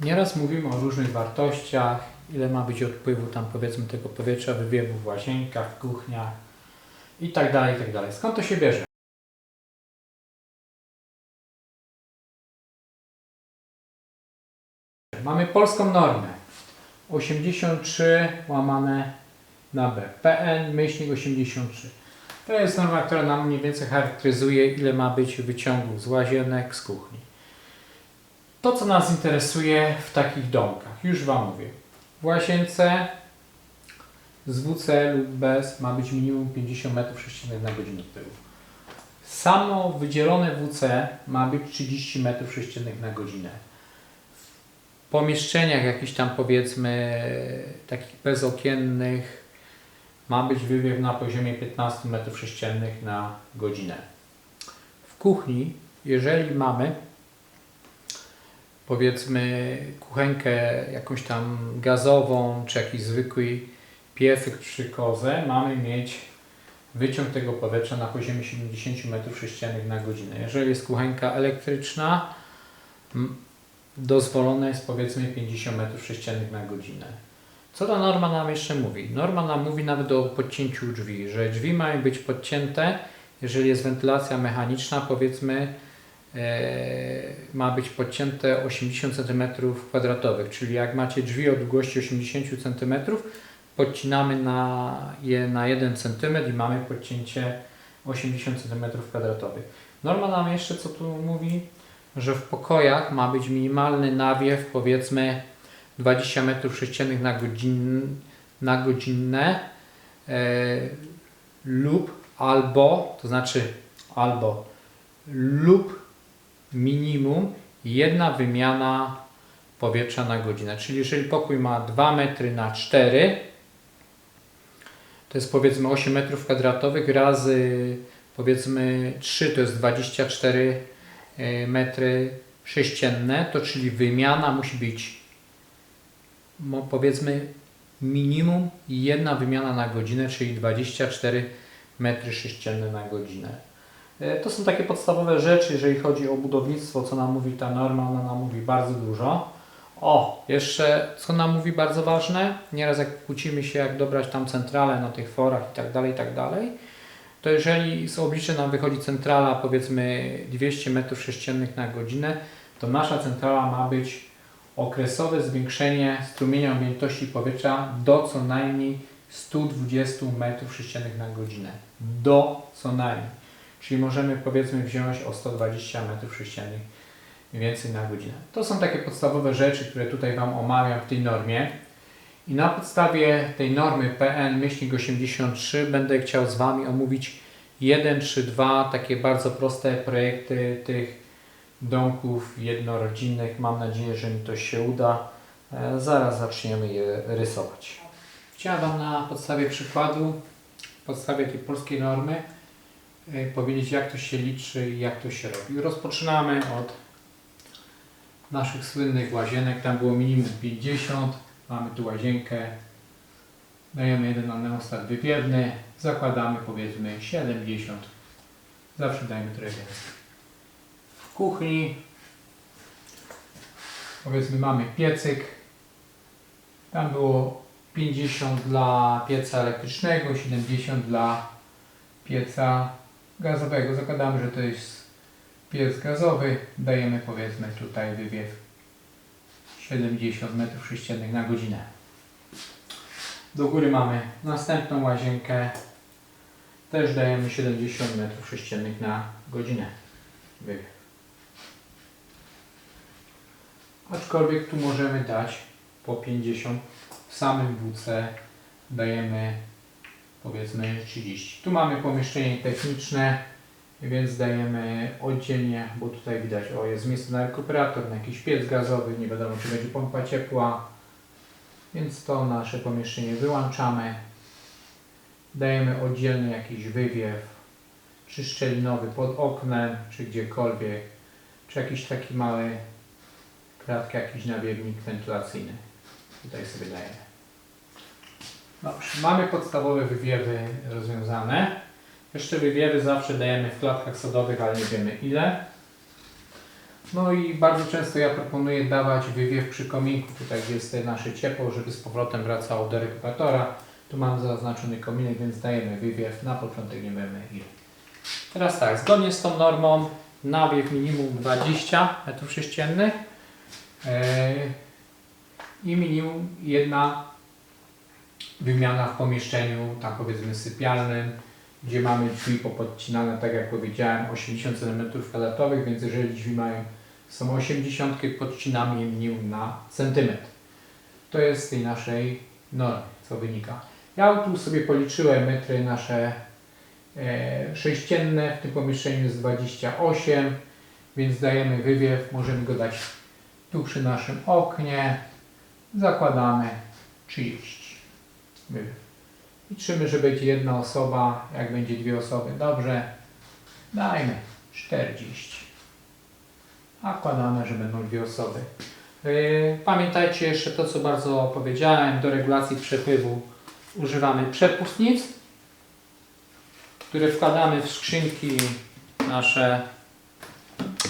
Nieraz mówimy o różnych wartościach, ile ma być odpływu tam powiedzmy tego powietrza, wywiewu w łazienkach, w kuchniach i tak dalej, i tak dalej. Skąd to się bierze? Mamy polską normę 83 łamane na B. PN myślnik 83. To jest norma, która nam mniej więcej charakteryzuje, ile ma być wyciągów z łazienek, z kuchni. To, co nas interesuje w takich domkach, już Wam mówię. W łazience z WC lub bez ma być minimum 50 m3 na godzinę tyłu. Samo wydzielone WC ma być 30 m3 na godzinę. W pomieszczeniach jakichś tam powiedzmy takich bezokiennych ma być wywiew na poziomie 15 m3 na godzinę. W kuchni, jeżeli mamy powiedzmy kuchenkę jakąś tam gazową, czy jakiś zwykły piecyk czy kozę, mamy mieć wyciąg tego powietrza na poziomie 70 m3 na godzinę. Jeżeli jest kuchenka elektryczna, dozwolone jest powiedzmy 50 m3 na godzinę. Co ta norma nam jeszcze mówi? Norma nam mówi nawet o podcięciu drzwi, że drzwi mają być podcięte, jeżeli jest wentylacja mechaniczna, powiedzmy ma być podcięte 80 cm2, czyli jak macie drzwi o długości 80 cm, podcinamy na je na 1 cm i mamy podcięcie 80 cm2. Norma nam jeszcze co tu mówi, że w pokojach ma być minimalny nawiew powiedzmy 20 m3 na, godzin, na godzinę e, lub albo, to znaczy albo lub minimum jedna wymiana powietrza na godzinę. Czyli jeżeli pokój ma 2 metry na 4, to jest powiedzmy 8 metrów kwadratowych razy powiedzmy 3 to jest 24 e, metry sześcienne, to czyli wymiana musi być powiedzmy minimum jedna wymiana na godzinę, czyli 24 metry sześcienne na godzinę. E, To są takie podstawowe rzeczy, jeżeli chodzi o budownictwo, co nam mówi ta norma, ona nam mówi bardzo dużo. O, jeszcze co nam mówi bardzo ważne, nieraz jak kłócimy się, jak dobrać tam centralę na tych forach i tak dalej, i tak dalej, to jeżeli z obliczy nam wychodzi centrala powiedzmy 200 m3 na godzinę, to nasza centrala ma być okresowe zwiększenie strumienia objętości powietrza do co najmniej 120 m3 na godzinę. Do co najmniej. Czyli możemy powiedzmy wziąć o 120 m3 więcej na godzinę. To są takie podstawowe rzeczy, które tutaj Wam omawiam w tej normie. I na podstawie tej normy PN myślnik 83 będę chciał z Wami omówić jeden czy dwa takie bardzo proste projekty tych domków jednorodzinnych. Mam nadzieję, że mi to się uda. E, Zaraz zaczniemy je rysować. Chciałem Wam na podstawie przykładu, podstawie tej polskiej normy powiedzieć jak to się liczy i jak to się robi. Rozpoczynamy od naszych słynnych łazienek. Tam było minimum 50. Mamy tu łazienkę. Dajemy jeden nanostat wywiewny. Zakładamy powiedzmy 70. Zawsze dajmy trochę więcej. W kuchni powiedzmy mamy piecyk. Tam było 50 dla pieca elektrycznego, 70 dla pieca gazowego. Zakładamy, że to jest piec gazowy. Dajemy powiedzmy tutaj wywiew 70 m3 na godzinę. Do góry mamy następną łazienkę. Też dajemy 70 m3 na godzinę. Wywiew. Aczkolwiek tu możemy dać po 50. W samym WC dajemy powiedzmy 30. Tu mamy pomieszczenie techniczne, więc dajemy oddzielnie, bo tutaj widać, o jest miejsce na rekuperator, na jakiś piec gazowy, nie wiadomo czy będzie pompa ciepła, więc to nasze pomieszczenie wyłączamy. Dajemy oddzielny jakiś wywiew, czy szczelinowy pod oknem, czy gdziekolwiek, czy jakiś taki mały kratka, jakiś nawiewnik wentylacyjny. Tutaj sobie dajemy. Dobrze, mamy podstawowe wywiewy rozwiązane. Jeszcze wywiewy zawsze dajemy w klatkach sodowych, ale nie wiemy ile. No i bardzo często ja proponuję dawać wywiew przy kominku, tutaj gdzie jest nasze ciepło, żeby z powrotem wracało do rekuperatora. Tu mamy zaznaczony kominek, więc dajemy wywiew. Na początek nie wiemy ile. Teraz tak, zgodnie z tą normą nawiew minimum 20 m3 yy, i minimum jedna wymiana w pomieszczeniu, tam powiedzmy sypialnym, gdzie mamy drzwi popodcinane, tak jak powiedziałem, 80 cm2, więc jeżeli drzwi mają są 80, podcinamy je minimum na centymetr. To jest z tej naszej normy, co wynika. Ja tu sobie policzyłem metry nasze e, sześcienne, w tym pomieszczeniu jest 28, więc dajemy wywiew, możemy go dać tu przy naszym oknie, zakładamy 30 wywiew. Liczymy, że będzie jedna osoba, jak będzie dwie osoby, dobrze, dajmy 40. Nakładamy, że będą dwie osoby. Yy, Pamiętajcie jeszcze to, co bardzo powiedziałem, do regulacji przepływu używamy przepustnic, które wkładamy w skrzynki nasze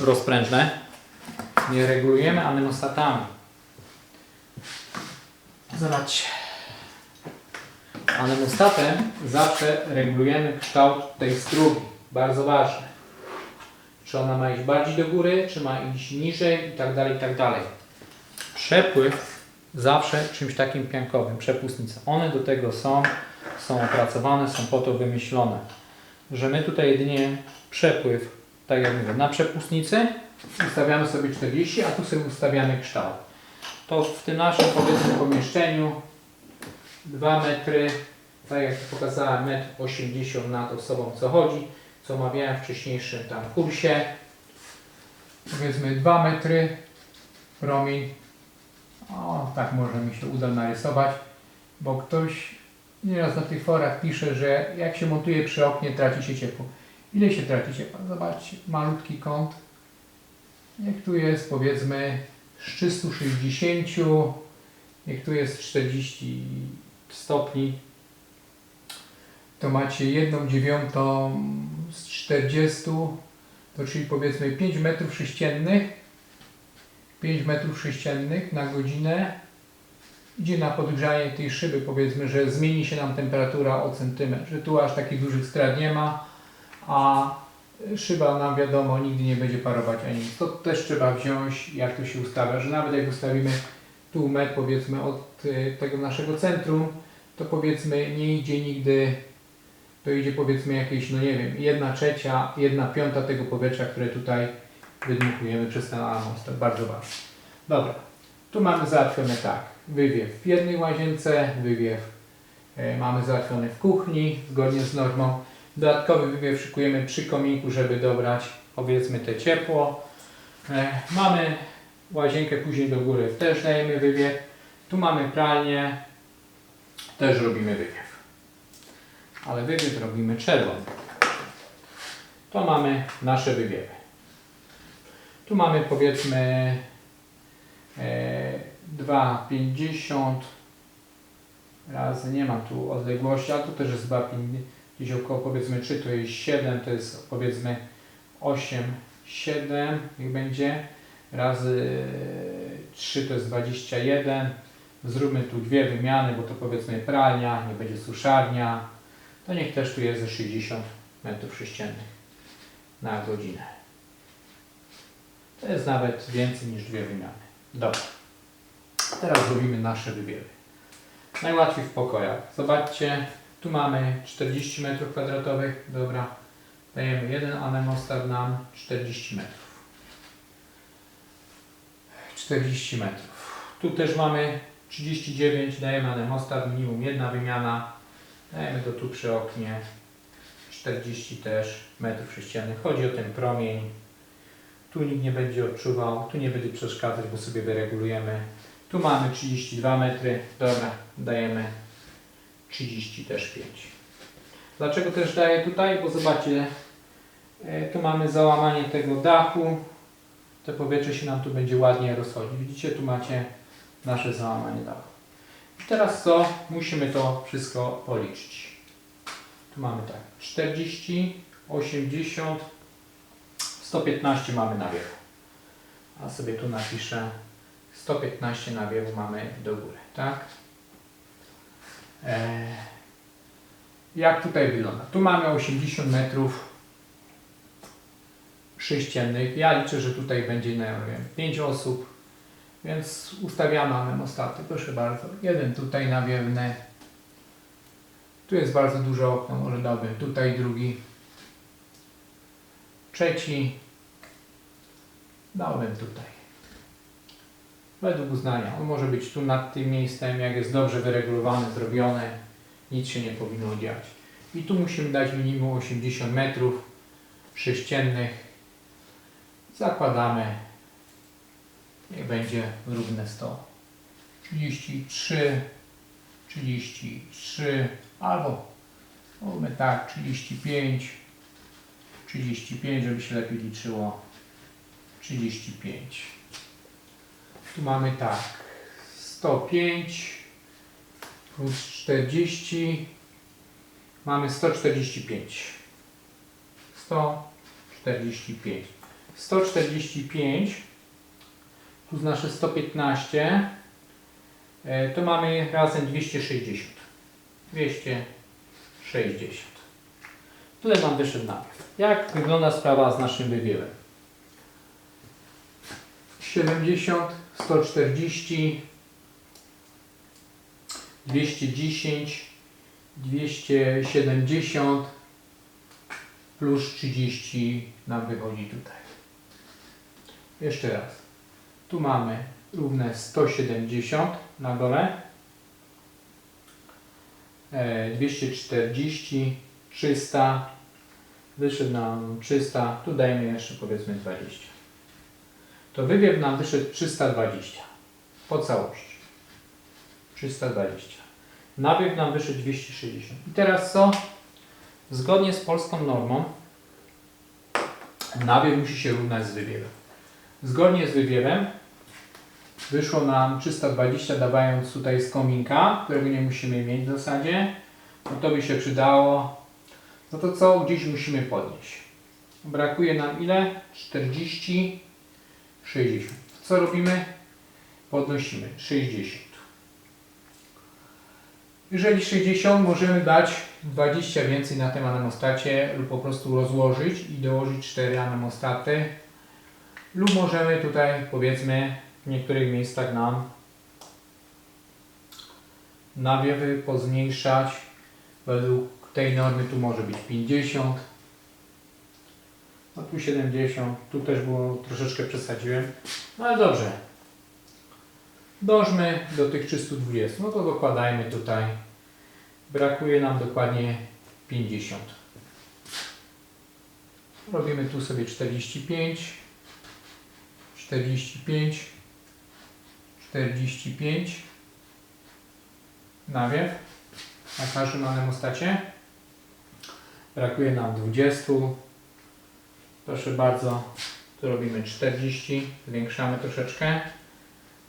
rozprężne. Nie regulujemy anemostatami. Zobaczcie. Anemostatem zawsze regulujemy kształt tej strugi. Bardzo ważne. Czy ona ma iść bardziej do góry, czy ma iść niżej i tak dalej, i tak dalej. Przepływ zawsze czymś takim piankowym, przepustnice. One do tego są, są opracowane, są po to wymyślone, że my tutaj jedynie przepływ, tak jak mówię, na przepustnicy ustawiamy sobie 40, a tu sobie ustawiamy kształt. To w tym naszym powiedzmy pomieszczeniu 2 metry, tak jak pokazałem, 1,80 m nad osobą co chodzi, co omawiałem w wcześniejszym tam kursie. Powiedzmy 2 metry promień. O, tak może mi się uda narysować, bo ktoś nieraz na tych forach pisze, że jak się montuje przy oknie, traci się ciepło. Ile się traci ciepła? Zobaczcie, malutki kąt. Jak tu jest powiedzmy z 360, jak tu jest 40 stopni, to macie jedną dziewiątą z 40, to czyli powiedzmy 5 metrów sześciennych, 5 metrów sześciennych na godzinę. Idzie na podgrzanie tej szyby, powiedzmy, że zmieni się nam temperatura o centymetr, że tu aż takich dużych strat nie ma, a szyba nam wiadomo nigdy nie będzie parować ani. Nic. To też trzeba wziąć, jak to się ustawia, że nawet jak ustawimy tu metr powiedzmy od y, tego naszego centrum, to powiedzmy nie idzie nigdy, to idzie powiedzmy jakieś, no nie wiem, jedna trzecia, jedna piąta tego powietrza, które tutaj wydmukujemy przez ten anons. Bardzo ważne. Dobra, tu mamy załatwione tak, wywiew w jednej łazience, wywiew e, mamy załatwiony w kuchni, zgodnie z normą. Dodatkowy wywiew szykujemy przy kominku, żeby dobrać powiedzmy te ciepło. E, mamy łazienkę później do góry, też dajemy wywiew. Tu mamy pralnię, też robimy wywiew. Ale wywiew robimy czerwony. To mamy nasze wywiewy. Tu mamy powiedzmy e, 2,50 razy, nie mam tu odległości, ale tu też jest 2,50 gdzieś około powiedzmy 3 to jest 7, to jest powiedzmy 8, 7 niech będzie razy 3 to jest 21 zróbmy tu dwie wymiany, bo to powiedzmy pralnia, nie będzie suszarnia. To niech też tu jest ze 60 metrów sześciennych na godzinę. To jest nawet więcej niż dwie wymiany. Dobra. Teraz zrobimy nasze wywiewy. Najłatwiej w pokojach. Zobaczcie tu mamy 40 metrów kwadratowych. Dobra. Dajemy jeden anemostat nam 40 metrów. 40 metrów. Tu też mamy 39, dajemy anemostat, minimum jedna wymiana. Dajemy to tu przy oknie. 40 też metrów sześciennych. Chodzi o ten promień. Tu nikt nie będzie odczuwał, tu nie będzie przeszkadzać, bo sobie wyregulujemy. Tu mamy 32 metry. Dobra, dajemy 30 też 5. Dlaczego też daję tutaj? Bo zobaczcie, e, tu mamy załamanie tego dachu to powietrze się nam tu będzie ładnie rozchodzić. Widzicie, tu macie nasze załamanie dachu. I teraz co? Musimy to wszystko policzyć. Tu mamy tak, 40, 80, 115 mamy na. A sobie tu napiszę 115 nawiewu mamy do góry, tak? E, jak tutaj wygląda? Tu mamy 80 metrów sześciennych. Ja liczę, że tutaj będzie, no ja wiem, 5 osób, więc ustawiamy anemostaty. Proszę bardzo. Jeden tutaj nawiewny. Tu jest bardzo duże okno, może dałbym tutaj drugi. Trzeci. Dałbym tutaj. Według uznania. On może być tu nad tym miejscem, jak jest dobrze wyregulowane, zrobione, nic się nie powinno dziać. I tu musimy dać minimum 80 metrów sześciennych. Zakładamy, niech będzie równe 100. 33, 33, albo mamy tak, 35, 35, żeby się lepiej liczyło, 35. Tu mamy tak, 105 plus 40, mamy 145. 145. 145 plus nasze 115 e, to mamy razem 260. 260. Tyle nam wyszedł napiew. Jak wygląda sprawa z naszym wywiewem? 70, 140, 210, 270 plus 30 nam wychodzi tutaj. Jeszcze raz. Tu mamy równe 170 na dole. E, 240, 300. Wyszedł nam 300. Tu dajmy jeszcze powiedzmy 20. To wywiew nam wyszedł 320. Po całości. 320. Nawiew nam wyszedł 260. I teraz co? Zgodnie z polską normą nawiew musi się równać z wywiewem. Zgodnie z wywiewem wyszło nam 320 dawając tutaj z kominka, którego nie musimy mieć w zasadzie. No to by się przydało. No to co gdzieś musimy podnieść. Brakuje nam ile? 40, 60. Co robimy? Podnosimy 60. Jeżeli 60 możemy dać 20 więcej na tym anemostacie lub po prostu rozłożyć i dołożyć 4 anemostaty lub możemy tutaj powiedzmy w niektórych miejscach nam nawiewy pozmniejszać. Według tej normy tu może być 50 no tu 70 tu też było troszeczkę przesadziłem. No ale dobrze. Dążmy do tych 320 no to dokładajmy tutaj. Brakuje nam dokładnie 50 robimy tu sobie 45 45 45 nawiew na każdym anemostacie brakuje nam 20 proszę bardzo tu robimy 40 zwiększamy troszeczkę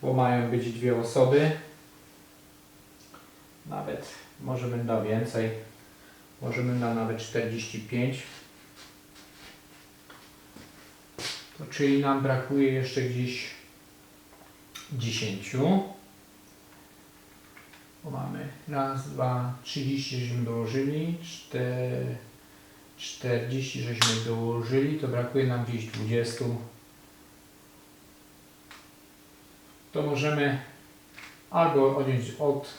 bo mają być dwie osoby. Nawet może dał więcej. Może dał nawet 45 to czyli nam brakuje jeszcze gdzieś 10 bo mamy raz, dwa, 30 żeśmy dołożyli 4, 40 żeśmy dołożyli to brakuje nam gdzieś 20 to możemy albo odjąć od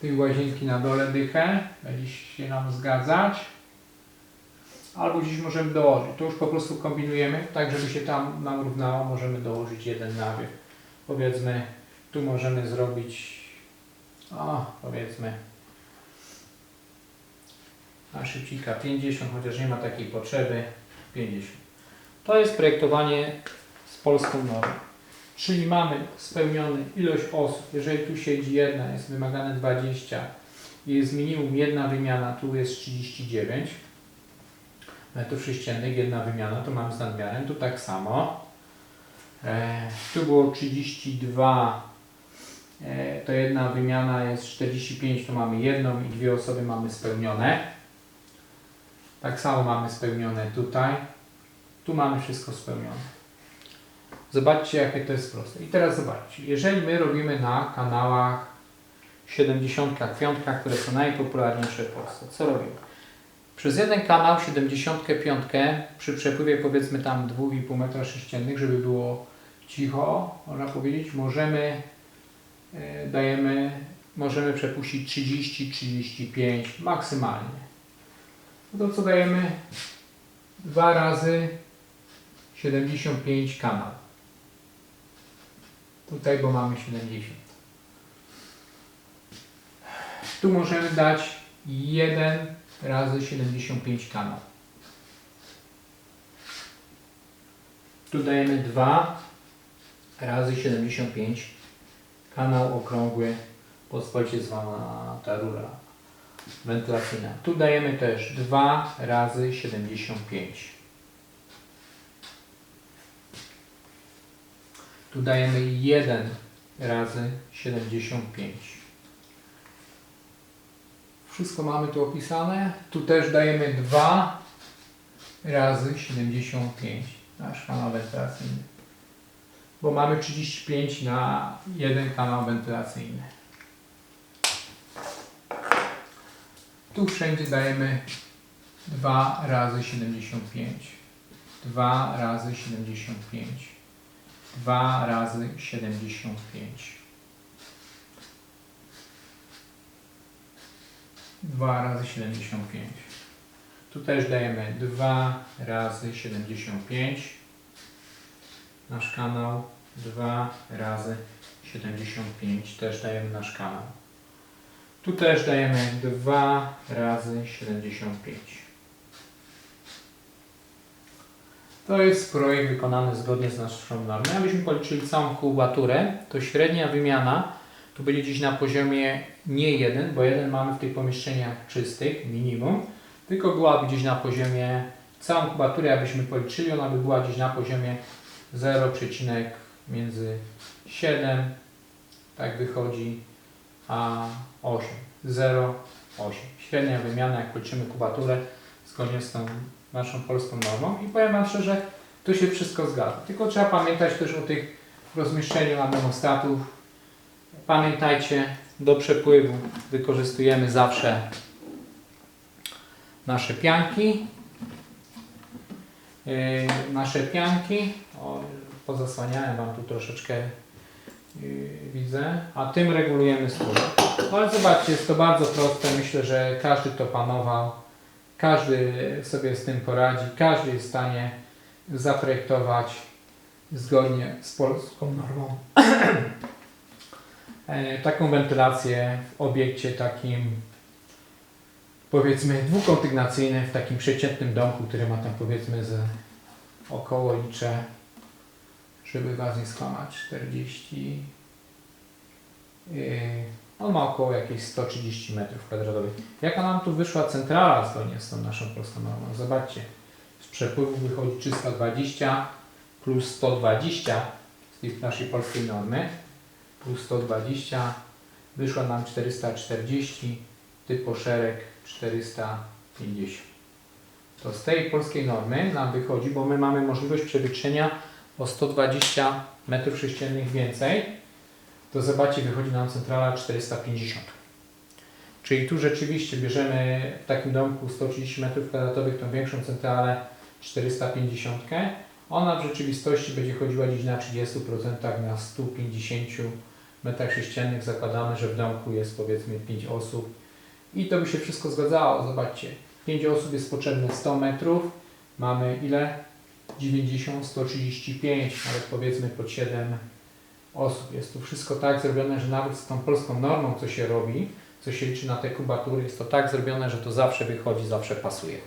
tej łazienki na dole dychę, będzie się nam zgadzać, albo gdzieś możemy dołożyć. To już po prostu kombinujemy, tak żeby się tam nam równało, możemy dołożyć jeden nawiew. Powiedzmy, tu możemy zrobić, o, powiedzmy, na szybcika 50, chociaż nie ma takiej potrzeby, 50. To jest projektowanie z polską normą. Czyli mamy spełniony ilość osób, jeżeli tu siedzi jedna, jest wymagane 20, jest minimum jedna wymiana, tu jest 39 metrów sześciennych, jedna wymiana, to mamy z nadmiarem, tu tak samo. E, tu było 32, e, to jedna wymiana jest 45, to mamy jedną i dwie osoby mamy spełnione. Tak samo mamy spełnione tutaj. Tu mamy wszystko spełnione. Zobaczcie, jakie to jest proste. I teraz zobaczcie, jeżeli my robimy na kanałach 75, które są najpopularniejsze w Polsce, co robimy? Przez jeden kanał 75 przy przepływie powiedzmy tam 2,5 metra sześciennych, żeby było cicho, można powiedzieć, możemy e, dajemy, możemy przepuścić 30-35 maksymalnie. No to co dajemy? Dwa razy 75 kanał. Tutaj, bo mamy 70. Tu możemy dać 1 razy 75 kanał. Tu dajemy 2 razy 75 kanał okrągły pospolicie zwana ta rura wentylacyjna. Tu dajemy też 2 razy 75. Tu dajemy 1 razy 75. Wszystko mamy tu opisane. Tu też dajemy 2 razy 75. Nasz kanał wentylacyjny. Bo mamy 35 na jeden kanał wentylacyjny. Tu wszędzie dajemy 2 razy 75. 2 razy 75. 2 razy 75. 2 razy 75. Tu też dajemy 2 razy 75. Nasz kanał 2 razy 75. Też dajemy nasz kanał. Tu też dajemy 2 razy 75. To jest projekt wykonany zgodnie z naszą normą. Abyśmy policzyli całą kubaturę, to średnia wymiana tu będzie gdzieś na poziomie nie 1, bo 1 mamy w tych pomieszczeniach czystych, minimum, tylko byłaby gdzieś na poziomie całą kubaturę, abyśmy policzyli, ona by była gdzieś na poziomie 0, między 7, tak wychodzi, a 8. 0, 8. Średnia wymiana, jak policzymy kubaturę, zgodnie z tą naszą polską normą. I powiem Wam szczerze, to się wszystko zgadza. Tylko trzeba pamiętać też o tych rozmieszczeniu termostatów. Pamiętajcie, do przepływu wykorzystujemy zawsze nasze pianki. Yy, nasze pianki. O, pozasłaniałem Wam tu troszeczkę yy, widzę, a tym regulujemy stół. No ale zobaczcie, jest to bardzo proste. Myślę, że każdy to panował. Każdy sobie z tym poradzi. Każdy jest w stanie zaprojektować zgodnie z polską normą taką wentylację w obiekcie takim powiedzmy dwukondygnacyjnym, w takim przeciętnym domku, który ma tam powiedzmy z około liczę, żeby Was nie skłamać, 40 yy, on ma około jakieś 130 m2. Jaka nam tu wyszła centrala zgodnie z tą naszą prostą normą? Zobaczcie, z przepływu wychodzi 320 plus 120 z tej naszej polskiej normy plus 120 wyszła nam 440 typo szereg 450 to z tej polskiej normy nam wychodzi, bo my mamy możliwość przewietrzenia o 120 m3 więcej to zobaczcie, wychodzi nam centrala 450. Czyli tu rzeczywiście bierzemy w takim domku 130 m2 tą większą centralę 450. Ona w rzeczywistości będzie chodziła gdzieś na 30%, na 150 m3. Zakładamy, że w domku jest powiedzmy 5 osób. I to by się wszystko zgadzało. Zobaczcie, 5 osób jest potrzebne 100 metrów. Mamy ile? 90, 135, nawet powiedzmy pod 7 osób. Jest tu wszystko tak zrobione, że nawet z tą polską normą, co się robi, co się liczy na te kubatury, jest to tak zrobione, że to zawsze wychodzi, zawsze pasuje.